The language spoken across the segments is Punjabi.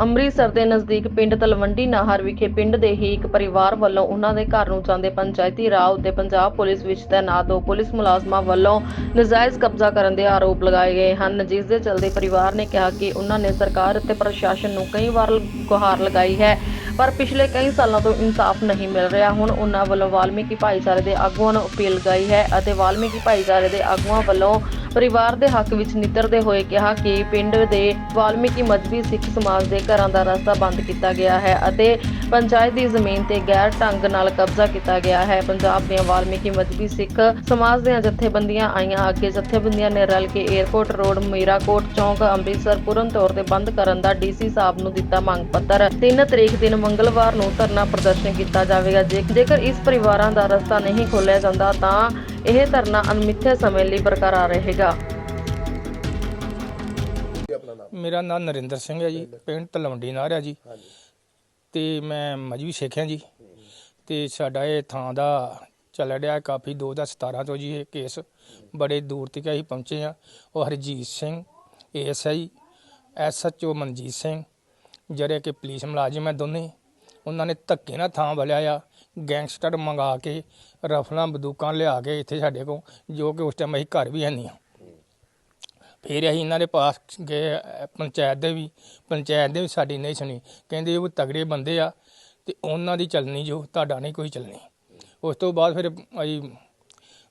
ਅੰਮ੍ਰਿਤਸਰ ਦੇ ਨਜ਼ਦੀਕ ਪਿੰਡ ਤਲਵੰਡੀ ਨਾਹਰ ਵਿਖੇ ਪਿੰਡ ਦੇ ਹੀ ਇੱਕ ਪਰਿਵਾਰ ਵੱਲੋਂ ਉਹਨਾਂ ਦੇ ਘਰ ਨੂੰ ਜਾਂਦੇ ਪੰਚਾਇਤੀ ਰਾਹ ਉੱਤੇ ਪੰਜਾਬ ਪੁਲਿਸ ਵਿੱਚ ਤੈਨਾਤ ਦੋ ਪੁਲਿਸ ਮੁਲਾਜ਼ਮਾਂ ਵੱਲੋਂ ਨਜਾਇਜ਼ ਕਬਜ਼ਾ ਕਰਨ ਦੇ ਆਰੋਪ ਲਗਾਏ ਗਏ ਹਨ। ਜਿਸ ਦੇ ਚਲਦੇ ਪਰਿਵਾਰ ਨੇ ਕਿਹਾ ਕਿ ਉਹਨਾਂ ਨੇ ਸਰਕਾਰ ਅਤੇ ਪ੍ਰਸ਼ਾਸਨ ਨੂੰ ਕਈ ਵਾਰ ਗੁਹਾਰ ਲਗਾਈ ਹੈ, ਪਰ ਪਿਛਲੇ ਕਈ ਸਾਲਾਂ ਤੋਂ ਇਨਸਾਫ ਨਹੀਂ ਮਿਲ ਰਿਹਾ। ਹੁਣ ਉਹਨਾਂ ਵੱਲੋਂ ਵਾਲਮੀਕੀ ਭਾਈਚਾਰੇ ਦੇ ਆਗੂਆਂ ਨੂੰ ਅਪੀਲ ਲਗਾਈ ਹੈ ਅਤੇ ਵਾਲਮੀਕੀ ਭਾਈਚਾਰੇ ਦੇ ਆਗੂਆਂ ਵੱਲੋਂ ਪਰਿਵਾਰ ਦੇ ਹੱਕ ਵਿੱਚ ਨਿੱਤਰਦੇ ਹੋਏ ਕਿਹਾ ਕਿ ਪਿੰਡ ਦੇ ਵਾਲਮੀਕੀ ਮਜਬੀ ਸਿੱਖ ਸਮਾਜ ਦੇ ਘਰਾਂ ਦਾ ਰਸਤਾ ਬੰਦ ਕੀਤਾ ਗਿਆ ਹੈ ਅਤੇ ਪੰਚਾਇਤ ਦੀ ਜ਼ਮੀਨ ਤੇ ਗੈਰ ਢੰਗ ਨਾਲ ਕਬਜ਼ਾ ਕੀਤਾ ਗਿਆ ਹੈ। ਪੰਜਾਬ ਦੀਆਂ ਵਾਲਮੀਕੀ ਮਜਬੀ ਸਿੱਖ ਸਮਾਜ ਦੀਆਂ ਜਥੇਬੰਦੀਆਂ ਆਈਆਂ ਅੱਗੇ ਜਥੇਬੰਦੀਆਂ ਨੇ ਰਲ ਕੇ 에ਅਰਪੋਰਟ ਰੋਡ, ਮੀਰਾਕੋਟ ਚੌਂਕ, ਅੰਮ੍ਰਿਤਸਰ ਪੂਰਨ ਤੌਰ ਤੇ ਬੰਦ ਕਰਨ ਦਾ ਡੀਸੀ ਸਾਹਿਬ ਨੂੰ ਦਿੱਤਾ ਮੰਗ ਪੱਤਰ। 3 ਤਰੀਕ ਦਿਨ ਮੰਗਲਵਾਰ ਨੂੰ ਧਰਨਾ ਪ੍ਰਦਰਸ਼ਨ ਕੀਤਾ ਜਾਵੇਗਾ। ਜੇਕਰ ਇਸ ਪਰਿਵਾਰਾਂ ਦਾ ਰਸਤਾ ਨਹੀਂ ਖੋਲਿਆ ਜਾਂਦਾ ਤਾਂ ਇਹ ਧਰਨਾ ਅਣਮਿੱਥੇ ਸਮੇਂ ਲਈ ਬਰਕਰਾਰ ਰਹੇਗਾ। ਮੇਰਾ ਨਾਮ ਨਰਿੰਦਰ ਸਿੰਘ ਹੈ ਜੀ, ਪਿੰਡ ਤਲਵੰਡੀ ਨਾਰ ਹੈ ਜੀ। ਤੇ ਮੈਂ ਮਜ਼ਵੀ ਸਿੱਖ ਹਾਂ ਜੀ। ਤੇ ਸਾਡਾ ਇਹ ਥਾਂ ਦਾ ਚੱਲ ਰਿਹਾ ਕਾਫੀ 2017 ਤੋਂ ਜੀ ਇਹ ਕੇਸ। ਬੜੇ ਦੂਰ ਤੱਕ ਅਸੀਂ ਪਹੁੰਚੇ ਆ ਉਹ ਹਰਜੀਤ ਸਿੰਘ, ਏਐਸਆਈ ਐਸਐਚਓ ਮਨਜੀਤ ਸਿੰਘ। ਜਿਹੜੇ ਕਿ ਪੁਲਿਸ ਮੁਲਾਜ਼ਮ ਹੈ ਦੋਨੇ। ਉਹਨਾਂ ਨੇ ਧੱਕੇ ਨਾਲ ਥਾਂ ਵਲਿਆ ਆ ਗੈਂਗਸਟਰ ਮੰਗਾ ਕੇ, ਰਫਲਾਂ, ਬੰਦੂਕਾਂ ਲਿਆ ਕੇ ਇੱਥੇ ਸਾਡੇ ਕੋਲ, ਜੋ ਕਿ ਉਸ ਟਾਈਮ ਅਸੀਂ ਘਰ ਵੀ ਹੈ ਨਹੀਂ ਫਿਰ ਅਸੀਂ ਇਹਨਾਂ ਦੇ ਪਾਸ ਗਏ, ਪੰਚਾਇਤ ਦੇ ਵੀ, ਪੰਚਾਇਤ ਦੇ ਵੀ ਸਾਡੀ ਨਹੀਂ ਸੁਣੀ। ਕਹਿੰਦੇ ਉਹ ਤਗੜੇ ਬੰਦੇ ਆ ਤੇ ਉਹਨਾਂ ਦੀ ਚੱਲਣੀ ਜੋ, ਤੁਹਾਡਾ ਨਹੀਂ ਕੋਈ ਚੱਲਣੀ। ਉਸ ਤੋਂ ਬਾਅਦ ਫਿਰ ਅਸੀਂ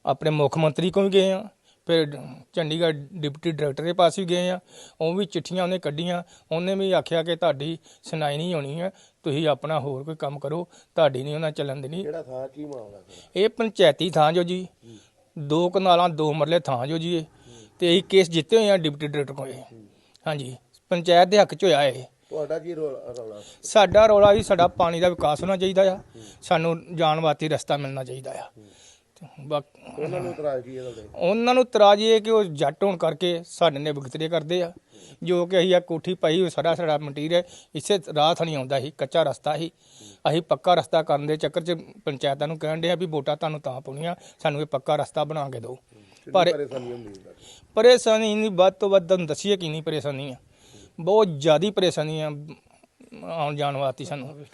ਆਪਣੇ ਮੁੱਖ ਮੰਤਰੀ ਕੋਲ ਗਏ ਆ। ਫਿਰ ਚੰਡੀਗੜ੍ਹ ਡਿਪਟੀ ਡਾਇਰੈਕਟਰ ਦੇ ਪਾਸ ਵੀ ਗਏ ਆ ਉਹ ਵੀ ਚਿੱਠੀਆਂ ਉਹਨੇ ਕੱਢੀਆਂ ਉਹਨੇ ਵੀ ਆਖਿਆ ਕਿ ਤੁਹਾਡੀ ਸੁਣਾਈ ਨਹੀਂ ਹੋਣੀ ਹੈ ਤੁਸੀਂ ਆਪਣਾ ਹੋਰ ਕੋਈ ਕੰਮ ਕਰੋ ਤੁਹਾਡੀ ਨਹੀਂ ਉਹਨਾਂ ਚੱਲਣ ਦੇਣੀ। ਕਿਹੜਾ ਥਾਂ ਕੀ ਮਾਮਲਾ ਇਹ ਪੰਚਾਇਤੀ ਥਾਂ ਜੋ ਜੀ ਦੋ ਕਨਾਲਾਂ ਦੋ ਮਰਲੇ ਥਾਂ ਜੋ ਜੀ ਇਹ ਤੇ ਇਹ ਕੇਸ ਜਿੱਤੇ ਹੋਏ ਆ ਡਿਪਟੀ ਡਾਇਰੈਕਟਰ ਕੋਲ ਇਹ। ਹਾਂਜੀ ਪੰਚਾਇਤ ਦੇ ਹੱਕ ਚ ਹੋਇਆ ਇਹ। ਤੁਹਾਡਾ ਕੀ ਰੌ- ਰੌਲਾ? ਸਾਡਾ ਰੌਲਾ ਵੀ ਸਾਡਾ ਪਾਣੀ ਦਾ ਵਿਕਾਸ ਹੋਣਾ ਚਾਹੀਦਾ ਆ ਸਾਨੂੰ ਜਾਣ ਵਾਸਤੇ ਰਸਤਾ ਮਿਲਣਾ ਚਾਹੀਦਾ ਆ। ਬਾਕ- ਉਹਨਾਂ ਨੂੰ ਇਤਰਾਜ਼ ਕੀ ਹੈ ਤੁਹਾਡੇ? ਉਹਨਾਂ ਨੂੰ ਤਰਾਜ ਇਹ ਕਿ ਉਹ ਜੱਟ ਹੋਣ ਕਰਕੇ ਸਾਡੇ ਨੇ ਵਿਗਤਰੇ ਕਰਦੇ ਆ। ਜੋ ਕਿ ਅਸੀਂ ਆ ਕੋਠੀ ਪਾਈ ਉਹ ਸਾਡਾ ਸਾਡਾ ਮਟੀਰੀਅਲ ਇਸੇ ਰਾਹ ਥਣੀ ਆਉਂਦਾ ਸੀ ਕੱਚਾ ਰਸਤਾ ਸੀ। ਅਸੀਂ ਪੱਕਾ ਰਸਤਾ ਕਰਨ ਦੇ ਚੱਕਰ 'ਚ ਪੰਚਾਇਤਾਂ ਨੂੰ ਕਹਿਣ ਦੇ ਆ ਵੀ ਵੋਟਾਂ ਤੁਹਾਨੂੰ ਤਾਂ ਪਾਉਣੀਆਂ ਸਾਨੂੰ ਇਹ ਪੱਕਾ ਰਸਤਾ ਬਣਾ ਕੇ ਦਿਓ। ਪਰ ਪਰੇਸ਼ਾਨੀ ਹੁੰਦੀ ਹੈ ਪਰੇਸ਼ਾਨੀ ਨਹੀਂ ਵੱਧ ਤੋਂ ਵੱਧ ਤੁਹਾਨੂੰ ਦੱਸੀਏ ਕਿੰਨੀ ਪਰੇਸ਼ਾਨੀ ਆ। ਬਹੁਤ ਜ਼ਿਆਦੀ ਪਰੇਸ਼ਾਨੀ ਆ ਆਉਣ ਜਾਣ ਵਾਸਤੇ ਸਾਨੂੰ।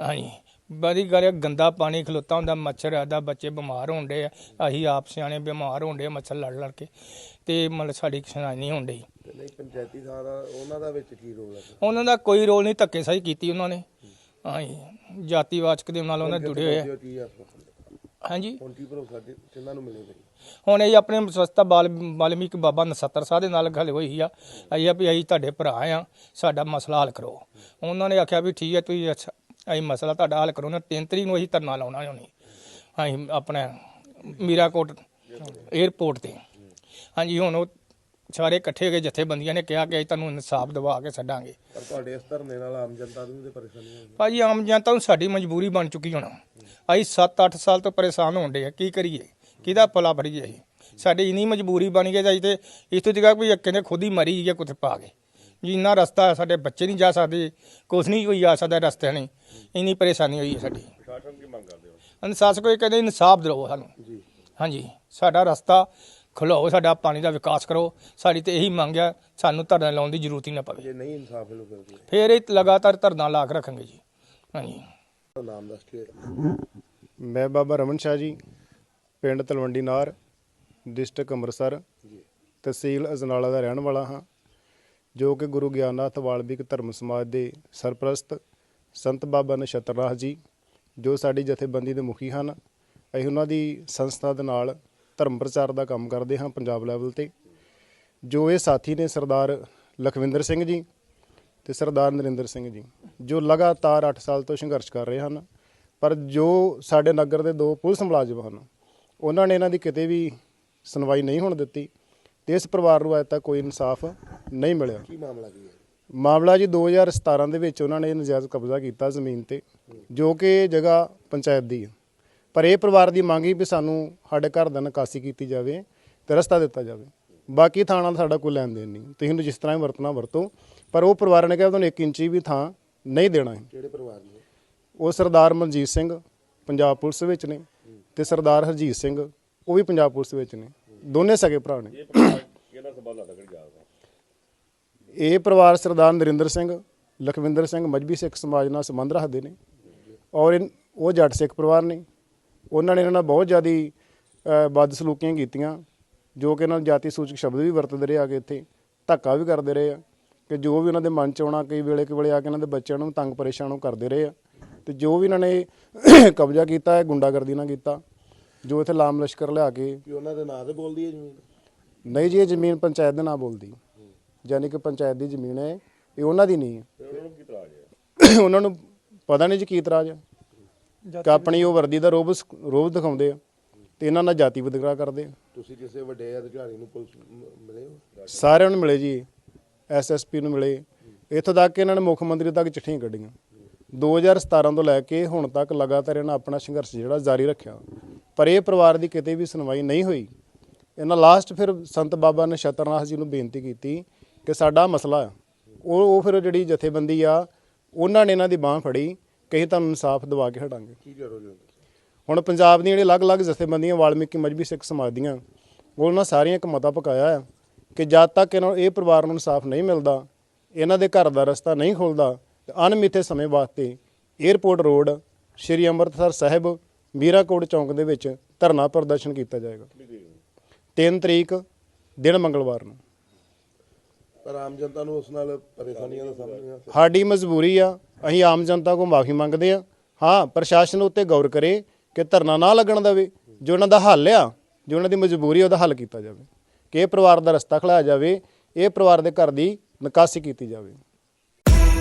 ਹਾਂਜੀ। ਬੜੀ ਹੈ, ਗੰਦਾ ਪਾਣੀ ਖਲੋਤਾ ਹੁੰਦਾ ਮੱਛਰ ਆਦਾ ਬੱਚੇ ਬਿਮਾਰ ਡੇ ਆ। ਅਸੀਂ ਆਪ ਸਿਆਣੇ ਬਿਮਾਰ ਡੇ ਮੱਛਰ ਲੜ ਲੜ ਕੇ। ਤੇ ਮਤਲਬ ਸਾਡੀ ਸੁਣਾਈ ਨਹੀਂ ਤੇ ਨਹੀਂ ਪੰਚਾਇਤੀ ਥਾਂ ਦਾ ਉਹਨਾਂ ਦਾ ਵਿੱਚ ਕੀ ਰੋਲ ਹੈ? ਉਹਨਾਂ ਦਾ ਕੋਈ ਰੋਲ ਨਹੀਂ ਧੱਕੇ ਸਹੀ ਕੀਤੀ ਉਹਨਾਂ ਨੇ। ਹਾਂਜੀ ਜਾਤੀਵਾਚਕ ਦੇ ਨਾਲ ਉਹਨਾਂ ਜੁੜੇ ਹੋਏ ਆ? ਹਾਂਜੀ? ਹੁਣ ਕੀ ਭਰੋਸਾ ਕਿ ਕਿੰਨਾਂ ਨੂੰ ਮਿਲੇ ਬਈ ਹੁਣ ਇਹ ਆਪਣੇ ਸਸਤਾ ਬਾਲ ਵਾਲਮੀਕ ਬਾਬਾ ਨਸੱਤਰ ਸਾਹਿਬ ਦੇ ਨਾਲ ਗੱਲ ਹੋਈ ਆ। ਅਸੀਂ ਆ ਵੀ ਅਸੀਂ ਤੁਹਾਡੇ ਭਰਾ ਆ ਸਾਡਾ ਮਸਲਾ ਹੱਲ ਕਰੋ। ਉਹਨਾਂ ਨੇ ਆਖਿਆ ਵੀ ਠੀਕ ਹੈ ਤੁਸੀਂ ਅੱਛਾ ਅਸੀਂ ਮਸਲਾ ਤੁਹਾਡਾ ਹੱਲ ਕਰੋ ਨਾ ਤਿੰਨ ਤਰੀਕ ਨੂੰ ਅਸੀਂ ਧਰਨਾ ਲਾਉਣਾ ਹੋਣੀ ਅਸੀਂ ਆਪਣਾ ਮੀਰਾਕੋਟ 에ਅਰਪੋਰਟ ਤੇ। ਹਾਂਜੀ ਹੁਣ ਉਹ ਸਾਰੇ ਇਕੱਠੇ ਹੋ ਕੇ ਜਥੇਬੰਦੀਆਂ ਨੇ ਕਿਹਾ ਕਿ ਅਸੀਂ ਤੁਹਾਨੂੰ ਇਨਸਾਫ ਦਿਵਾ ਕੇ ਛੱਡਾਂਗੇ। ਪਰ ਤੁਹਾਡੇ ਇਸ ਧਰਨੇ ਨਾਲ ਆਮ ਜਨਤਾ ਨੂੰ ਤੇ ਪਰੇਸ਼ਾਨੀ ਹੋਈ ਭਾਜੀ ਆਮ ਜਨਤਾ ਨੂੰ ਸਾਡੀ ਮਜਬੂਰੀ ਬਣ ਚੁੱਕੀ ਹੁਣ। ਅਸੀਂ 7-8 ਸਾਲ ਤੋਂ ਪਰੇਸ਼ਾਨ ਹੋਣ ਡੇ ਆ। ਕੀ ਕਰੀਏ? ਕਿਹਦਾ ਭਲਾ ਭਰੀਏ ਅਸੀਂ? ਸਾਡੀ ਇਨੀ ਮਜਬੂਰੀ ਬਣ ਗਈ ਜਾਈ ਤੇ ਇਸ ਤੋਂ ਜਗ੍ਹਾ ਕੋਈ ਕਹਿੰਦੇ ਖੁਦ ਹੀ ਮਰੀ ਗਿਆ ਕੁੱਥੇ ਪਾ ਕੇ ਜਿੰਨਾ ਰਸਤਾ ਹੈ, ਸਾਡੇ ਬੱਚੇ ਨਹੀਂ ਜਾ ਸਕਦੇ ਕੁਛ ਨਹੀਂ ਕੋਈ ਆ ਸਕਦਾ ਰਸਤੇ ਨਹੀਂ ਇੰਨੀ ਪਰੇਸ਼ਾਨੀ ਹੋਈ ਹੈ ਸਾਡੀ। ਪ੍ਰਸ਼ਾਸਨ ਕੀ ਮੰਗ ਕਰਦੇ ਹੋ? ਇਨਸਾਫ ਕੋਈ ਕਹਿੰਦੇ ਇਨਸਾਫ ਦਿਓ ਸਾਨੂੰ। ਜੀ। ਹਾਂਜੀ ਸਾਡਾ ਰਸਤਾ ਖੁਲਾਓ ਸਾਡਾ ਪਾਣੀ ਦਾ ਵਿਕਾਸ ਕਰੋ। ਸਾਡੀ ਤੇ ਇਹੀ ਮੰਗ ਹੈ ਸਾਨੂੰ ਧਰਨਾ ਲਾਉਣ ਦੀ ਜ਼ਰੂਰਤ ਹੀ ਨਾ ਪਵੇ। ਜੇ ਨਹੀਂ ਇਨਸਾਫ ਮਿਲੂ ਫਿਰ ਫੇਰ ਇਹ ਲਗਾਤਾਰ ਧਰਨਾ ਲਾ ਕੇ ਰੱਖਾਂਗੇ ਜੀ। ਹਾਂਜੀ। ਨਾਮ ਦੱਸ ਕੇ। ਮੈਂ ਬਾਬਾ ਰਮਨ ਸ਼ਾਹ ਜੀ ਪਿੰਡ ਤਲਵੰਡੀ ਨਾਰ ਡਿਸਟ੍ਰਿਕਟ ਅੰਮ੍ਰਿਤਸਰ। ਤਹਿਸੀਲ ਅਜਨਾਲਾ ਦਾ ਰਹਿਣ ਵਾਲਾ ਹਾਂ। ਜੋ ਕਿ ਗੁਰੂ ਗਿਆਨਨਾਥ ਵਾਲਮੀਕ ਧਰਮ ਸਮਾਜ ਦੇ ਸਰਪ੍ਰਸਤ ਸੰਤ ਬਾਬਾ ਨਛੱਤਰਨਾਥ ਜੀ, ਜੋ ਸਾਡੀ ਜਥੇਬੰਦੀ ਦੇ ਮੁਖੀ ਹਨ, ਅਸੀਂ ਉਹਨਾਂ ਦੀ ਸੰਸਥਾ ਦੇ ਨਾਲ ਧਰਮ ਪ੍ਰਚਾਰ ਦਾ ਕੰਮ ਕਰਦੇ ਹਾਂ ਪੰਜਾਬ ਲੈਵਲ ਤੇ। ਜੋ ਇਹ ਸਾਥੀ ਨੇ ਸਰਦਾਰ ਲਖਵਿੰਦਰ ਸਿੰਘ ਜੀ ਤੇ ਸਰਦਾਰ ਨਰਿੰਦਰ ਸਿੰਘ ਜੀ, ਜੋ ਲਗਾਤਾਰ 8 ਸਾਲ ਤੋਂ ਸੰਘਰਸ਼ ਕਰ ਰਹੇ ਹਨ, ਪਰ ਜੋ ਸਾਡੇ ਨਗਰ ਦੇ ਦੋ ਪੁਲਿਸ ਮੁਲਾਜ਼ਮ ਹਨ, ਉਹਨਾਂ ਨੇ ਇਹਨਾਂ ਦੀ ਕਿਤੇ ਵੀ ਸੁਣਵਾਈ ਨਹੀਂ ਹੋਣ ਦਿੱਤੀ। ਇਸ ਪਰਿਵਾਰ ਨੂੰ ਅਜੇ ਤੱਕ ਕੋਈ ਇਨਸਾਫ ਨਹੀਂ ਮਿਲਿਆ। ਕੀ ਮਾਮਲਾ ਕੀ ਹੈ? ਮਾਮਲਾ ਜੀ 2017 ਦੇ ਵਿੱਚ ਉਹਨਾਂ ਨੇ ਨਜਾਇਜ਼ ਕਬਜ਼ਾ ਕੀਤਾ ਜ਼ਮੀਨ ਤੇ ਜੋ ਕਿ ਜਗ੍ਹਾ ਪੰਚਾਇਤ ਦੀ ਹੈ। ਪਰ ਇਹ ਪਰਿਵਾਰ ਦੀ ਮੰਗ ਹੀ ਵੀ ਸਾਨੂੰ ਸਾਡੇ ਘਰ ਦਾ ਨਿਕਾਸੀ ਕੀਤੀ ਜਾਵੇ ਤੇ ਰਸਤਾ ਦਿੱਤਾ ਜਾਵੇ। ਬਾਕੀ ਥਾਣਾ ਦਾ ਸਾਡਾ ਕੋਈ ਲੈਣ ਦੇਣ ਨਹੀਂ। ਤੁਸੀਂ ਇਹਨੂੰ ਜਿਸ ਤਰ੍ਹਾਂ ਹੀ ਵਰਤਣਾ ਵਰਤੋ। ਪਰ ਉਹ ਪਰਿਵਾਰ ਨੇ ਕਿਹਾ ਤੁਹਾਨੂੰ 1 ਇੰਚੀ ਵੀ ਥਾਂ ਨਹੀਂ ਦੇਣਾ ਹੈ। ਕਿਹੜੇ ਪਰਿਵਾਰ ਦੀ ਹੈ? ਉਹ ਸਰਦਾਰ ਮਨਜੀਤ ਸਿੰਘ ਪੰਜਾਬ ਪੁਲਿਸ ਵਿੱਚ ਨੇ। ਤੇ ਸਰਦਾਰ ਹਰਜੀਤ ਸਿੰਘ ਉਹ ਵੀ ਪੰਜਾਬ ਪੁਲਿਸ ਵਿੱਚ ਨੇ। ਦੋਨੇ ਸਗੇ ਭਰਾ ਨੇ। ਕਿਹੜਾ ਸਬੰਧ ਲੱਗਣ ਜਾ ਰਿਹਾ ਇਹ ਪਰਿਵਾਰ ਸਰਦਾਰ ਨਰਿੰਦਰ ਸਿੰਘ ਲਖਵਿੰਦਰ ਸਿੰਘ ਮਜਬੀ ਸਿੱਖ ਸਮਾਜ ਨਾਲ ਸੰਬੰਧ ਰੱਖਦੇ ਨੇ। ਔਰ ਇਨ- ਉਹ ਜੱਟ ਸਿੱਖ ਪਰਿਵਾਰ ਨੇ। ਉਹਨਾਂ ਨੇ ਇਹਨਾਂ ਨਾਲ ਬਹੁਤ ਜ਼ਿਆਦੀ ਅ, ਬਦਸਲੂਕੀਆਂ ਕੀਤੀਆਂ ਜੋ ਕਿ ਇਹਨਾਂ ਨੂੰ ਜਾਤੀ ਸੂਚਕ ਸ਼ਬਦ ਵੀ ਵਰਤਦੇ ਰਹੇ ਆ ਕੇ ਇੱਥੇ ਧੱਕਾ ਵੀ ਕਰਦੇ ਰਹੇ ਆ। ਕਿ ਜੋ ਵੀ ਉਹਨਾਂ ਦੇ ਮਨ ਚ ਆਉਣਾ ਕਈ ਵੇਲੇ ਕਿ ਵੇਲੇ ਆ ਕੇ ਇਹਨਾਂ ਦੇ ਬੱਚਿਆਂ ਨੂੰ ਤੰਗ ਪਰੇਸ਼ਾਨ ਉਹ ਕਰਦੇ ਰਹੇ ਆ। ਤੇ ਜੋ ਵੀ ਇਹਨਾਂ ਨੇ ਕਬਜ਼ਾ ਕੀਤਾ ਹੈ ਗੁੰਡਾਗਰਦੀ ਨਾਲ ਕੀਤਾ। ਜੋ ਇੱਥੇ ਲਾਮ ਲਸ਼ਕਰ ਲਿਆ ਕੇ ਕਿ ਉਹਨਾਂ ਦੇ ਨਾਂ ਤੇ ਬੋਲਦੀ ਹੈ ਜ਼ਮੀਨ? ਨਹੀਂ ਜੀ ਇਹ ਜ਼ਮੀਨ ਪੰਚਾਇਤ ਦੇ ਨਾਂ ਬੋਲਦੀ। ਯਾਨੀ ਕਿ ਪੰਚਾਇਤ ਦੀ ਜ਼ਮੀਨ ਹੈ ਇਹ ਉਹਨਾਂ ਦੀ ਨਹੀਂ ਹੈ। ਉਹਨਾਂ ਨੂੰ ਕੀ ਤਰਾਜ ਹੈ? ਉਹਨਾਂ ਨੂੰ ਪਤਾ ਨਹੀਂ ਜੀ ਕੀ ਇਤਰਾਜ਼ ਹੈ। ਕਿ ਆਪਣੀ ਉਹ ਵਰਦੀ ਦਾ ਰੋਬ ਰੋਬ ਦਿਖਾਉਂਦੇ ਆ ਤੇ ਇਹਨਾਂ ਨਾਲ ਜਾਤੀ ਵਿਤਕਰਾ ਕਰਦੇ ਆ। ਤੁਸੀਂ ਤੁਸੀਂ ਕਿਸੇ ਵੱਡੇ ਅਧਿਕਾਰੀ ਨੂੰ ਪੁਲਿਸ ਮ- ਮਿਲੇ ਹੋ? ਸਾਰਿਆਂ ਨੂੰ ਮਿਲੇ ਜੀ ਐਸਐਸਪੀ ਨੂੰ ਮਿਲੇ। ਇੱਥੋਂ ਤੱਕ ਕਿ ਇਹਨਾਂ ਨੇ ਮੁੱਖ ਮੰਤਰੀ ਤੱਕ ਚਿੱਠੀਆਂ ਕੱਢੀਆਂ। 2017 ਤੋਂ ਲੈ ਕੇ ਹੁਣ ਤੱਕ ਲਗਾਤਾਰ ਇਹਨਾਂ ਆਪਣਾ ਸੰਘਰਸ਼ ਜਿਹੜਾ ਜਾਰੀ ਰੱਖਿਆ। ਪਰ ਇਹ ਪਰਿਵਾਰ ਦੀ ਕਿਤੇ ਵੀ ਸੁਣਵਾਈ ਨਹੀਂ ਹੋਈ। ਇਹਨਾਂ ਲਾਸਟ ਫਿਰ ਸੰਤ ਬਾਬਾ ਨਛੱਤਰਨਾਥ ਜੀ ਨੂੰ ਬੇਨਤੀ ਕੀਤੀ ਕਿ ਸਾਡਾ ਮਸਲਾ ਉਹ ਉਹ ਫਿਰ ਜਿਹੜੀ ਜਥੇਬੰਦੀ ਆ ਉਹਨਾਂ ਨੇ ਇਹਨਾਂ ਦੀ ਬਾਹ ਫੜੀ ਕਿ ਅਸੀਂ ਤੁਹਾਨੂੰ ਇਨਸਾਫ ਦਿਵਾ ਕੇ ਹਟਾਂਗੇ। ਕੀ ਕਰੋਗੇ ਹੁਣ ਪੰਜਾਬ ਦੀਆਂ ਜਿਹੜੀਆਂ ਅਲੱਗ-ਅਲੱਗ ਜਥੇਬੰਦੀਆਂ ਵਾਲਮੀਕੀ ਮਜਬੀ ਸਿੱਖ ਸਮਾਜ ਦੀਆਂ ਉਹ ਉਹਨਾਂ ਸਾਰੀਆਂ ਇੱਕ ਮਤਾ ਪਕਾਇਆ ਆ ਕਿ ਜਦ ਤੱਕ ਇਹਨਾਂ ਨੂੰ ਇਹ ਪਰਿਵਾਰ ਨੂੰ ਇਨਸਾਫ ਨਹੀਂ ਮਿਲਦਾ ਇਹਨਾਂ ਦੇ ਘਰ ਦਾ ਰਸਤਾ ਨਹੀਂ ਖੁੱਲਦਾ ਅਣਮਿੱਥੇ ਸਮੇਂ ਵਾਸਤੇ 에ਅਰਪੋਰਟ ਰੋਡ ਸ਼੍ਰੀ ਅੰਮ੍ਰਿਤਸਰ ਸਾਹਿਬ ਮੀਰਾਕੋਟ ਚੌਂਕ ਦੇ ਵਿੱਚ ਧਰਨਾ ਪ੍ਰਦਰਸ਼ਨ ਕੀਤਾ ਜਾਏਗਾ। 3 ਤਰੀਕ ਦਿਨ ਮੰਗਲਵਾਰ ਨੂੰ। ਪਰ ਆਮ ਜਨਤਾ ਨੂੰ ਉਸ ਨਾਲ ਪਰੇਸ਼ਾਨੀਆਂ ਦਾ ਸਾਹਮਣਾ ਸਾਡੀ ਮਜਬੂਰੀ ਆ ਅਸੀਂ ਆਮ ਜਨਤਾ ਕੋਲ ਮਾਫੀ ਮੰਗਦੇ ਆ। ਹਾਂ ਪ੍ਰਸ਼ਾਸਨ ਉੱਤੇ ਗੌਰ ਕਰੇ ਕਿ ਧਰਨਾ ਨਾ ਲੱਗਣ ਦੇਵੇ ਜੋ ਉਹਨਾਂ ਦਾ ਹੱਲ ਆ ਜੋ ਉਹਨਾਂ ਦੀ ਮਜਬੂਰੀ ਉਹਦਾ ਹੱਲ ਕੀਤਾ ਜਾਵੇ। ਕਿ ਇਹ ਪਰਿਵਾਰ ਦਾ ਰਸਤਾ ਖਲਾਇਆ ਜਾਵੇ ਇਹ ਪਰਿਵਾਰ ਦੇ ਘਰ ਦੀ ਨਿਕਾਸੀ ਕੀਤੀ ਜਾਵੇ।